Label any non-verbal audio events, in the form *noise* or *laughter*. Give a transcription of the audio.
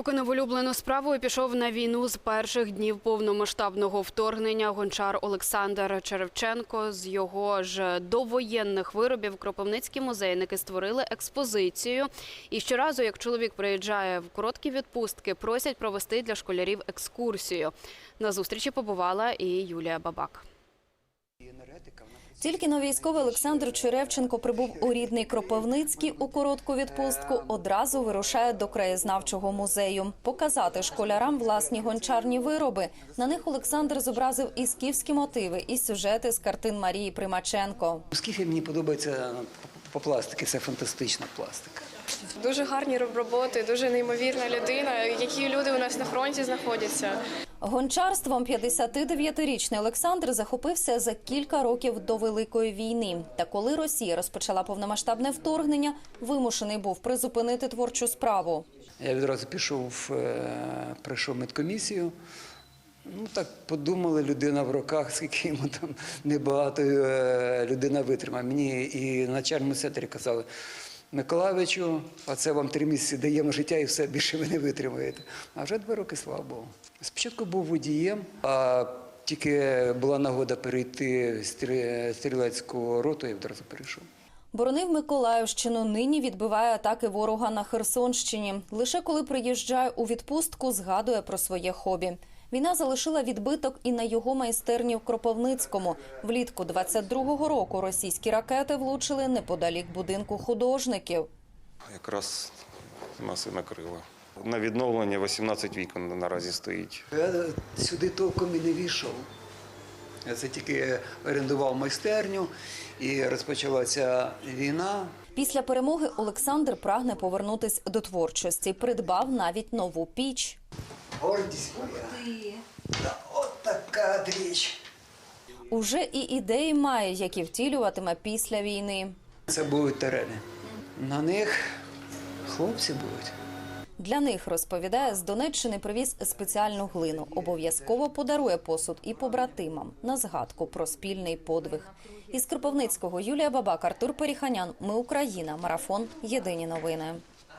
Покинув улюблену справу і пішов на війну з перших днів повномасштабного вторгнення. Гончар Олександр Черевченко з його ж довоєнних виробів Кропивницькі музейники створили експозицію. І щоразу, як чоловік приїжджає в короткі відпустки, просять провести для школярів екскурсію. На зустрічі побувала і Юлія Бабак. Тільки но військовий Олександр Черевченко прибув у рідний Кропивницький у коротку відпустку. Одразу вирушає до краєзнавчого музею показати школярам власні гончарні вироби. На них Олександр зобразив і скіфські мотиви, і сюжети з картин Марії Примаченко. У скіфі мені подобається по пластиці, це фантастична пластика. Дуже гарні роботи, дуже неймовірна людина. Які люди у нас на фронті знаходяться. Гончарством 59-річний Олександр захопився за кілька років до Великої війни. Та коли Росія розпочала повномасштабне вторгнення, вимушений був призупинити творчу справу. Я відразу пішов, е, пройшов медкомісію. Ну так подумали, людина в руках, *laughs* скільки йому там небагато е, людина витримає. Мені і на начальному центрі казали, Миколаївичу, а це вам три місяці даємо життя і все, більше ви не витримаєте. А вже два роки, слава Богу. Спочатку був водієм, а тільки була нагода перейти стрілецьку роту, я відразу перейшов. Боронив Миколаївщину, нині відбиває атаки ворога на Херсонщині. Лише коли приїжджає у відпустку, згадує про своє хобі. Війна залишила відбиток і на його майстерні в Кропивницькому. Влітку 22-го року російські ракети влучили неподалік будинку художників. Якраз нас і накрило. На відновлення 18 вікон наразі стоїть. Я сюди толком і не війшов. Я це тільки орендував майстерню і розпочалася війна. Після перемоги Олександр прагне повернутись до творчості. Придбав навіть нову піч. Гордість моя. Та от така річ. Уже і ідеї має, які втілюватиме після війни. Це будуть терени. На них хлопці будуть. Для них розповідає з Донеччини привіз спеціальну глину. Обов'язково подарує посуд і побратимам на згадку про спільний подвиг. Із Кропивницького Юлія Бабак, Артур Періханян. Ми Україна. Марафон. Єдині новини.